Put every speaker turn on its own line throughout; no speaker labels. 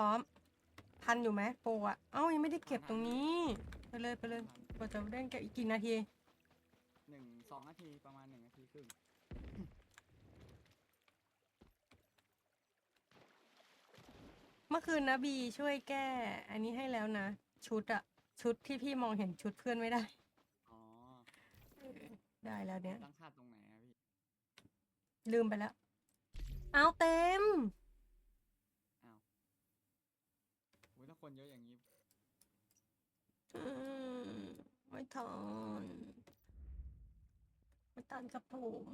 ร้อมทันอยู่ไหมโปรอะเอ้ายังไม่ได้เก็บตรงนี้ ไปเลยไปเลยกว่าจะได้แกะอีกกี่นาที
หนึ่งสองนาทีประมาณหนึ่งนาทีครึ่ง
เมื่อคืนนะบีช่วยแก้ อันนี้ให้แล้วนะ ชุดอะชุดที่พี่มองเห็นชุดเพื่อนไม่ได้
อ๋อ
ได้แล้วเนี่ย
ตั้งค่าตรงไหนอะพี่
ลืมไปแล้ว เอาเต็ม
อ้าวอุ้ยถ้า คนเยอะอย่างนี้
อืมไม่ทันไม่ทันกับผม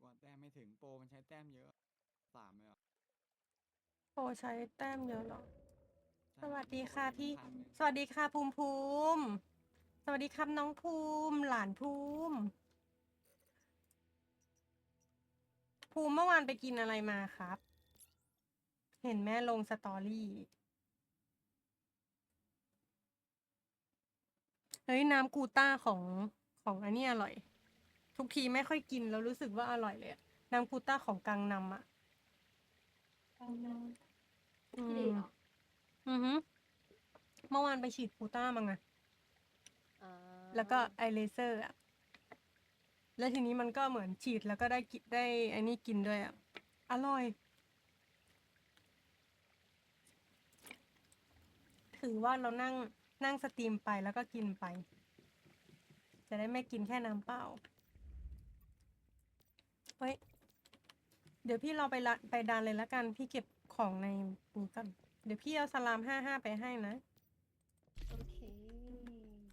กว่าแต้มไม่ถึงโปรมันใช้แต้มเยอะสามเลยเหรอ
โปรใช้แต้มเยอะเหรอ
ใช่
สวัสดีค่ะ
โปร
พี่
พันหนึ่ง
สวัสดีค่ะภูมิภูมิ สวัสดีครับน้องภูมิ หลานภูมิ ภูมิเมื่อวานไปกินอะไรมาครับ เห็นแม่ลงสตอรี่เฮ้ยน้ำกูต้าของของอันนี้อร่อย ทุกทีไม่ค่อยกินแล้วรู้สึกว่าอร่อยเลยอะน้ำกูต้าของกังนำอะ
ฟังนะ
อื
พี่ดี
ม
เหรอ
อือฮึเมื่อวานไปฉีดกูต้ามาไง
อ่า
แล้วก็ไอเลเซอร์อะแล้วทีนี้มันก็เหมือนฉีดแล้วก็ได้กินได้ไอ้นี่กินด้วยอะอร่อย ถือว่าเรานั่งนั่งสตรีมไปแล้วก็กินไป จะได้ไม่กินแค่น้ำเปล่า เฮ้ย เดี๋ยวพี่เราไปละไปดานเลยละกัน พี่เก็บของในนี้ก่อนเดี๋ยวพี่เอาสลามห้าห้าไปให้นะ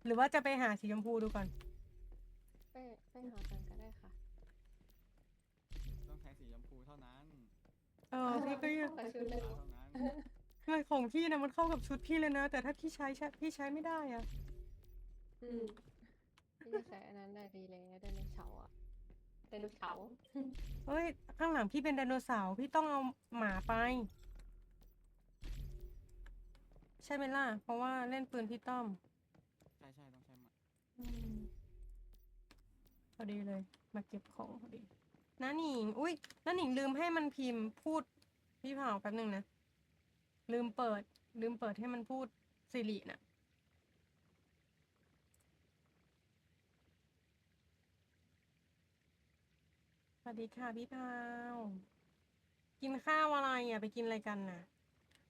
หรือว่าจะไปหาสีชมพูดูก่อน
ไปไปหากันก็ได้ค่ะ
ต้องใช้สีชมพูเท่านั้น
เออพี่ก็ยัง
ไปชุดเลย
เท่านั้น
ไม่ของพี่นะมันเข้ากับชุดพี่เลยนะ แต่ถ้าพี่ใช้ใช้พี่ใช้ไม่ได้อะ
อืมพี่จะใส่อันนั้นได้ดีเลยไดโนเสาร์อะไดโนเสาร์
เฮ้ยข้างหลังพี่เป็นไดโนเสาร์พี่ต้องเอาหมาไป ใช่ไหมล่ะเพราะว่าเล่นปืนพี่ต้อม
ใช่ใช่ต้องใช้หมา
อืม พอดีเลย มาเก็บของพอดีน้าหนิง อุ้ยน้าหนิงลืมให้มันพิมพ์พูด พี่เผาแป๊บหนึ่งนะ ลืมเปิด ลืมเปิดให้มันพูดสิริน่ะสวัสดีค่ะพี่พาวกินข้าวอะไรอะ ไปกินอะไรกันน่ะ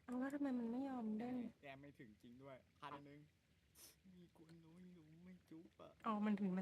เอาแล้วทำไมมันไม่ยอมเด้ง
แต้มไม่ถึงจริงด้วย พันหนึ่งมีคนน้อยรู้ไม่จุ๊บอะ
อ๋อมันถึงมัน